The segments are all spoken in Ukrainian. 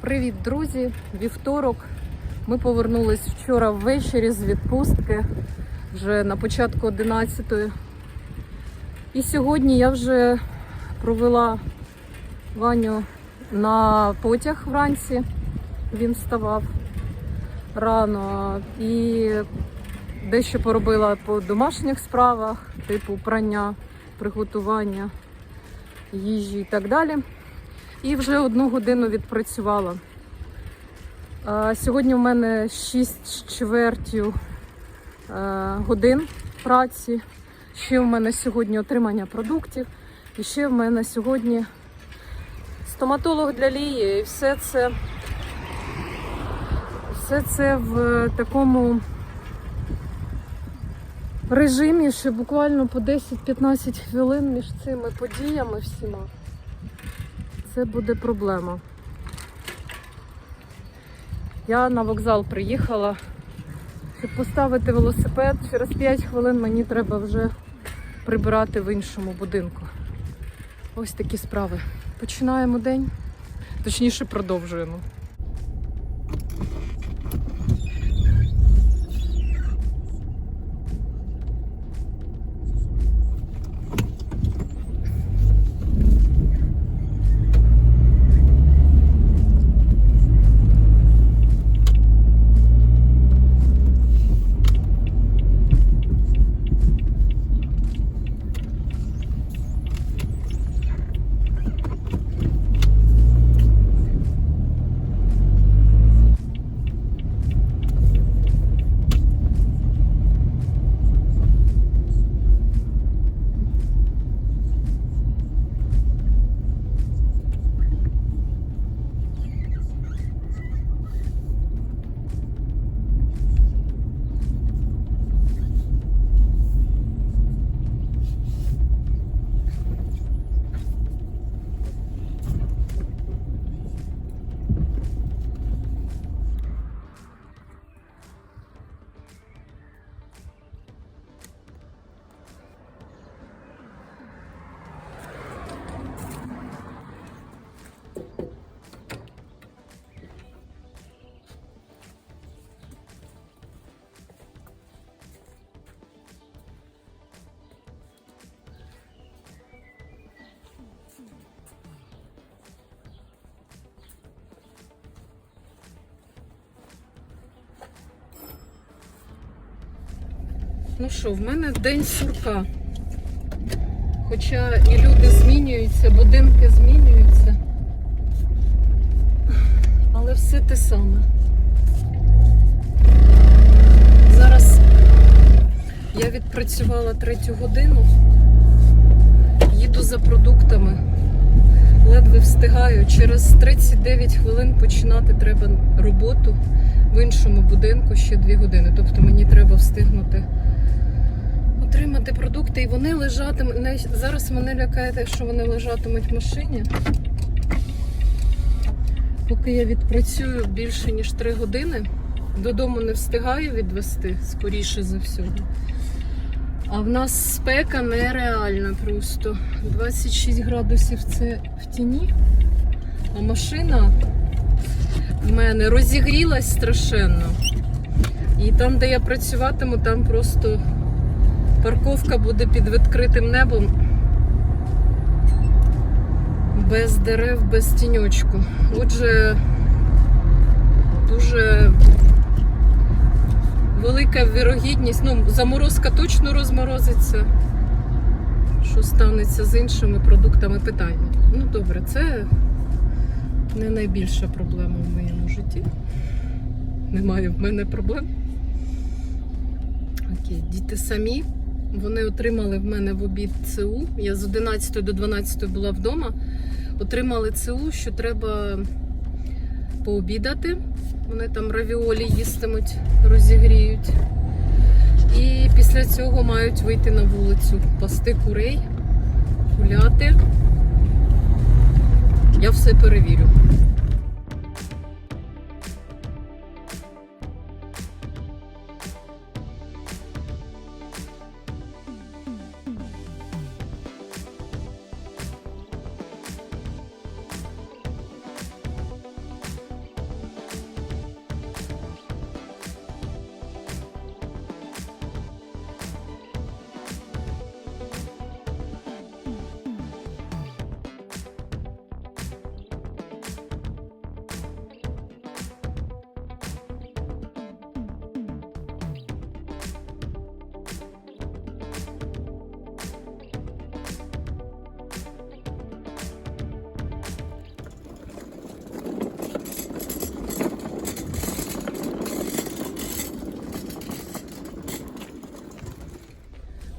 Привіт, друзі! Вівторок. Ми повернулись вчора ввечері з відпустки вже на початку 11-ї. І сьогодні я вже провела Ваню на потяг вранці. Він вставав рано і дещо поробила по домашніх справах, типу прання, приготування їжі і так далі. І вже одну годину відпрацювала. Сьогодні в мене 6 з чвертю е, годин праці. Ще в мене сьогодні отримання продуктів. І ще в мене сьогодні стоматолог для Лії. І все це, все це в такому режимі, що буквально по 10-15 хвилин між цими подіями всіма це буде проблема. Я на вокзал приїхала, щоб поставити велосипед. Через 5 хвилин мені треба вже прибирати в іншому будинку. Ось такі справи. Починаємо день, точніше продовжуємо. Ну що, в мене день сурка. Хоча і люди змінюються, будинки змінюються. Але все те саме. Зараз я відпрацювала третю годину, їду за продуктами, ледве встигаю. Через 39 хвилин починати треба роботу в іншому будинку ще 2 години. Тобто мені треба встигнути отримати продукти, і вони лежатимуть. Зараз мене лякає те, що вони лежатимуть в машині. Поки я відпрацюю більше ніж 3 години, додому не встигаю відвести, скоріше за всього. А в нас спека нереальна просто. 26 градусів це в тіні, а машина в мене розігрілась страшенно. І там, де я працюватиму, там просто парковка буде під відкритим небом. Без дерев, без тіньочку. Отже, дуже велика вірогідність. Ну, заморозка точно розморозиться. Що станеться з іншими продуктами питання. Ну добре, це не найбільша проблема в моєму житті. Немає в мене проблем. Окей, діти самі. Вони отримали в мене в обід ЦУ. Я з 11 до 12 була вдома. Отримали ЦУ, що треба пообідати. Вони там равіолі їстимуть, розігріють. І після цього мають вийти на вулицю, пасти курей, гуляти. Я все перевірю.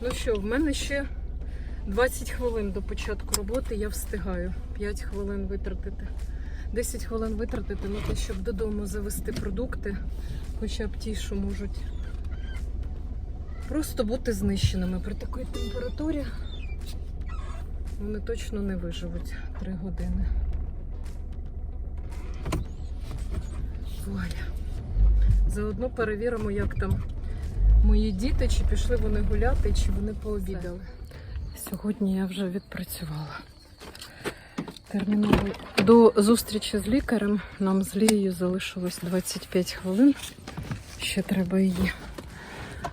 Ну що, в мене ще 20 хвилин до початку роботи, я встигаю 5 хвилин витратити. 10 хвилин витратити на те, щоб додому завести продукти, хоча б ті, що можуть просто бути знищеними при такій температурі. Вони точно не виживуть 3 години. Вуаля. Заодно перевіримо, як там мої діти, чи пішли вони гуляти, чи вони пообідали. Сьогодні я вже відпрацювала. Терміново до зустрічі з лікарем нам з Лією залишилось 25 хвилин. Ще треба її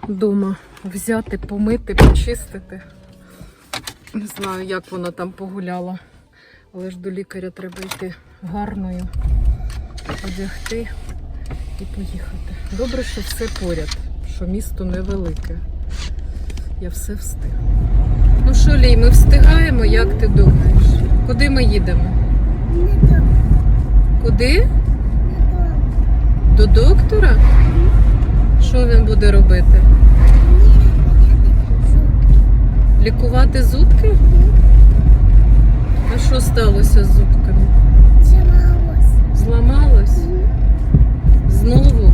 вдома взяти, помити, почистити. Не знаю, як вона там погуляла, але ж до лікаря треба йти гарною, одягти і поїхати. Добре, що все поряд, що місто невелике. Я все встигла. Ну що, Лій, ми встигаємо, як ти думаєш? Куди ми їдемо? Куди? До доктора? Що він буде робити? Лікувати зубки? А що сталося з зубками? Зламалось? Знову?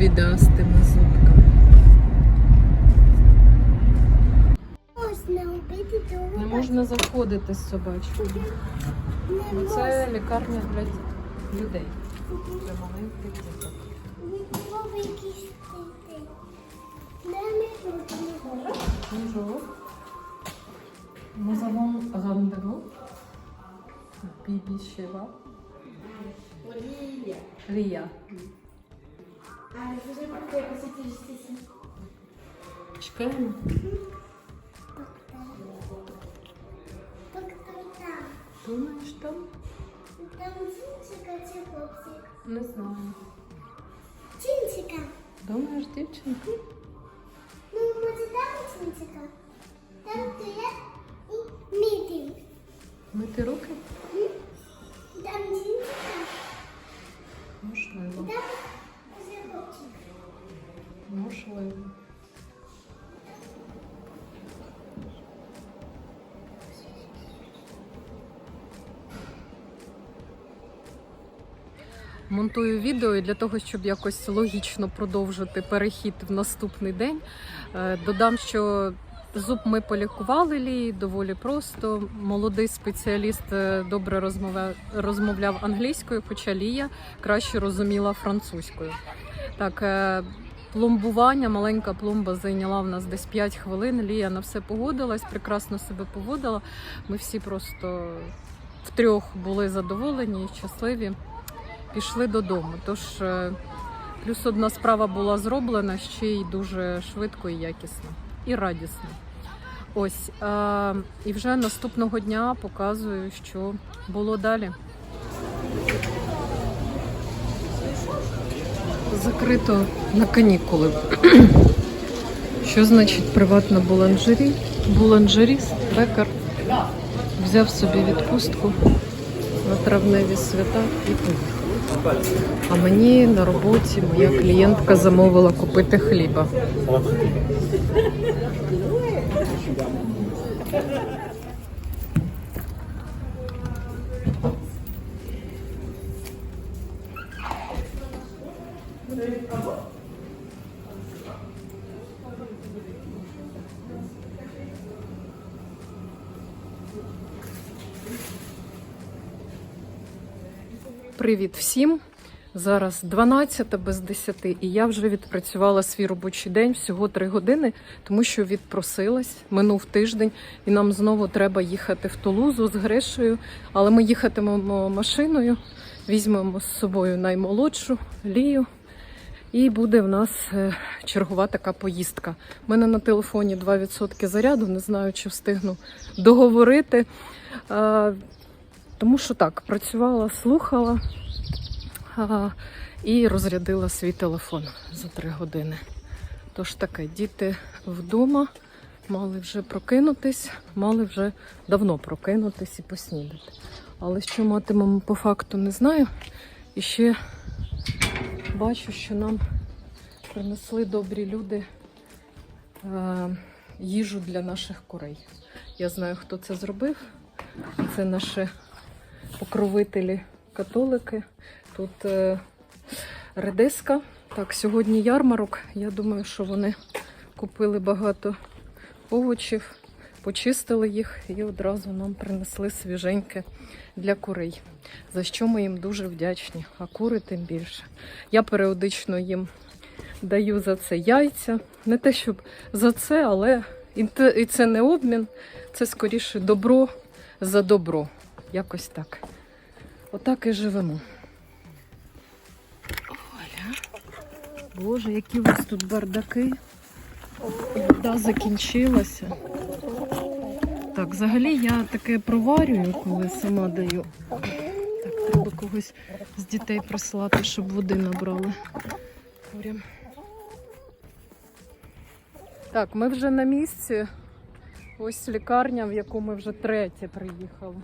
Біда з тими зубками. Не можна заходити з собачкою. Це лікарня для людей, для маленьких діток. Bonjour. Nous avons rendez-vous. Bibi Sheva. Lia. А Чекаємо. Думаєш там? Там дівчинка чи хлопчик? Не знаю. Дівчинка. Думаєш, дівчинка? Ну, може там дівчинка? Там то я і мітинг. Мити руки? Там дівчинка, Можливо. там. Можливо. Монтую відео і для того, щоб якось логічно продовжити перехід в наступний день. е, Додам, що зуб ми полікували лії доволі просто. Молодий спеціаліст е, добре розмовляв, розмовляв англійською, хоча Лія краще розуміла французькою. Так, е, пломбування, маленька пломба зайняла в нас десь 5 хвилин. Лія на все погодилась, прекрасно себе поводила. Ми всі просто втрьох були задоволені щасливі. Пішли додому. Тож е, плюс одна справа була зроблена ще й дуже швидко і якісно, і радісно. Ось е, і вже наступного дня показую, що було далі. Закрито на канікули. Що значить приватна буланжері? Буланжеріст, пекар взяв собі відпустку на травневі свята і поїхав. А мені на роботі моя клієнтка замовила купити хліба. Привіт всім! Зараз 12 без 10, і я вже відпрацювала свій робочий день всього 3 години, тому що відпросилась, минув тиждень, і нам знову треба їхати в Тулузу з Грешею. Але ми їхатимемо машиною, візьмемо з собою наймолодшу Лію, і буде в нас е, чергова така поїздка. У мене на телефоні 2% заряду, не знаю, чи встигну договорити. Тому що так, працювала, слухала і розрядила свій телефон за три години. Тож таке, діти вдома мали вже прокинутись, мали вже давно прокинутись і поснідати. Але що матимемо по факту, не знаю. І ще бачу, що нам принесли добрі люди е, їжу для наших курей. Я знаю, хто це зробив. Це наші покровителі католики. Тут е, редиска. Так, сьогодні ярмарок. Я думаю, що вони купили багато овочів, почистили їх і одразу нам принесли свіженьке для курей. За що ми їм дуже вдячні, а кури тим більше. Я періодично їм даю за це яйця. Не те, щоб за це, але і це не обмін, це скоріше добро за добро. Якось так. Отак і живемо. Боже, які у вас тут бардаки. Вода закінчилася. Так, взагалі я таке проварюю, коли сама даю. Так, треба когось з дітей прислати, щоб води набрали. Курям. Так, ми вже на місці. Ось лікарня, в яку ми вже третє приїхали.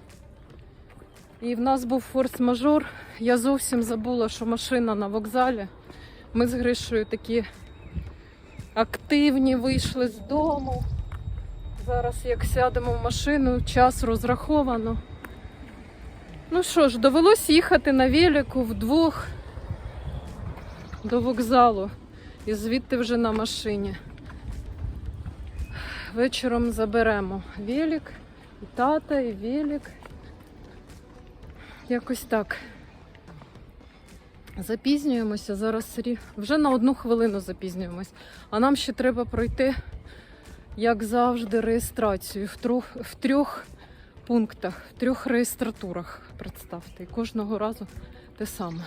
І в нас був форс-мажор. Я зовсім забула, що машина на вокзалі. Ми з Гришою такі активні вийшли з дому. Зараз, як сядемо в машину, час розраховано. Ну що ж, довелось їхати на велику вдвох до вокзалу і звідти вже на машині. Вечором заберемо велик, і тата, і велик. Якось так. Запізнюємося зараз вже на одну хвилину запізнюємось. А нам ще треба пройти, як завжди, реєстрацію в трьох, в трьох пунктах, в трьох реєстратурах. Представте, і кожного разу те саме.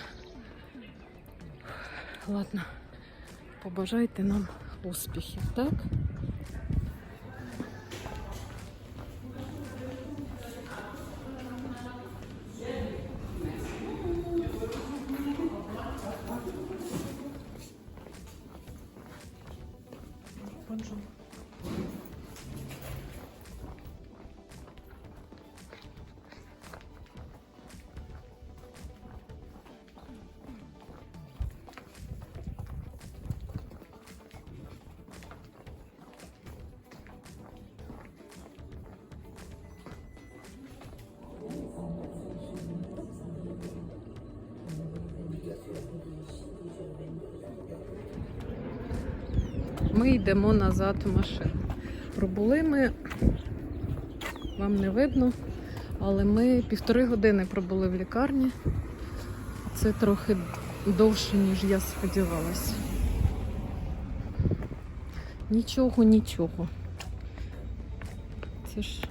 Ладно, побажайте нам успіхів, так? Ми йдемо назад в машину. Пробули ми, вам не видно, але ми півтори години пробули в лікарні. Це трохи довше, ніж я сподівалася. Нічого, нічого. Це ж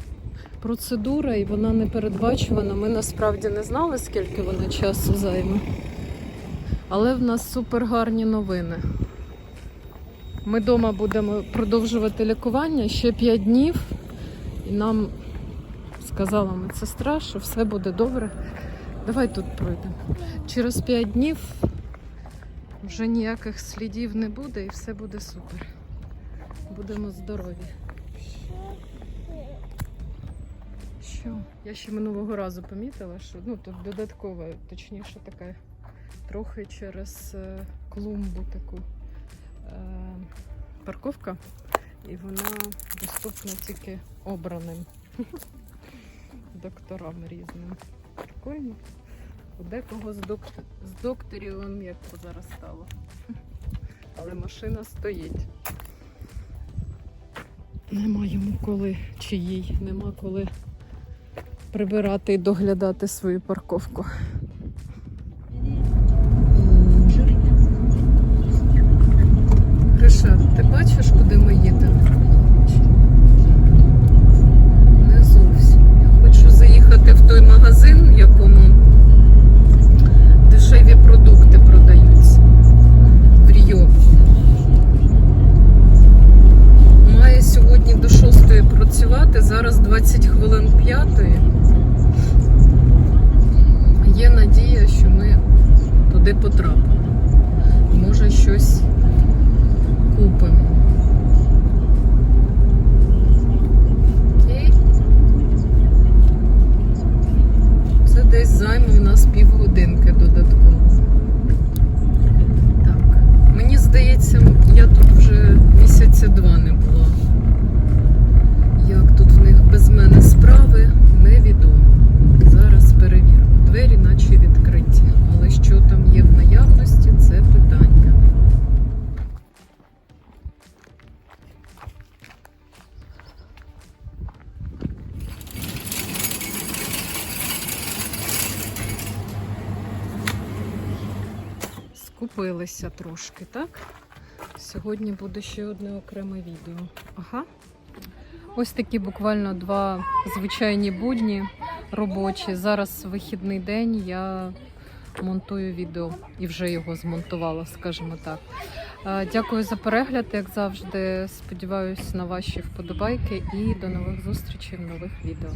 процедура і вона не передбачувана. Ми насправді не знали, скільки вона часу займе. Але в нас супер гарні новини. Ми вдома будемо продовжувати лікування ще 5 днів. І нам сказала медсестра, що все буде добре. Давай тут пройдемо. Через 5 днів вже ніяких слідів не буде і все буде супер. Будемо здорові. Що? Я ще минулого разу помітила, що ну, тут додаткова, точніше, така трохи через е, клумбу таку парковка, і вона доступна тільки обраним докторам різним. Прикольно. У декого з, доктор... з докторів он як зараз стало. Але машина стоїть. Нема йому коли, чи їй, нема коли прибирати і доглядати свою парковку. Гриша, ти бачиш, куди ми їдемо? Не зовсім. Я хочу заїхати в той магазин, в якому дешеві продукти продаються. В Ріо. Має сьогодні до 6 працювати, зараз 20 хвилин 5. Є надія, що ми туди потрапимо. Може щось купимо. Окей. Це десь займе в нас півгодинки додатково. Так. Мені здається, я тут вже місяця два не була. Скупилися трошки, так? Сьогодні буде ще одне окреме відео. Ага. Ось такі буквально два звичайні будні робочі. Зараз вихідний день. Я монтую відео і вже його змонтувала, скажімо так. Е, Дякую за перегляд, як завжди. Сподіваюсь на ваші вподобайки і до нових зустрічей в нових відео.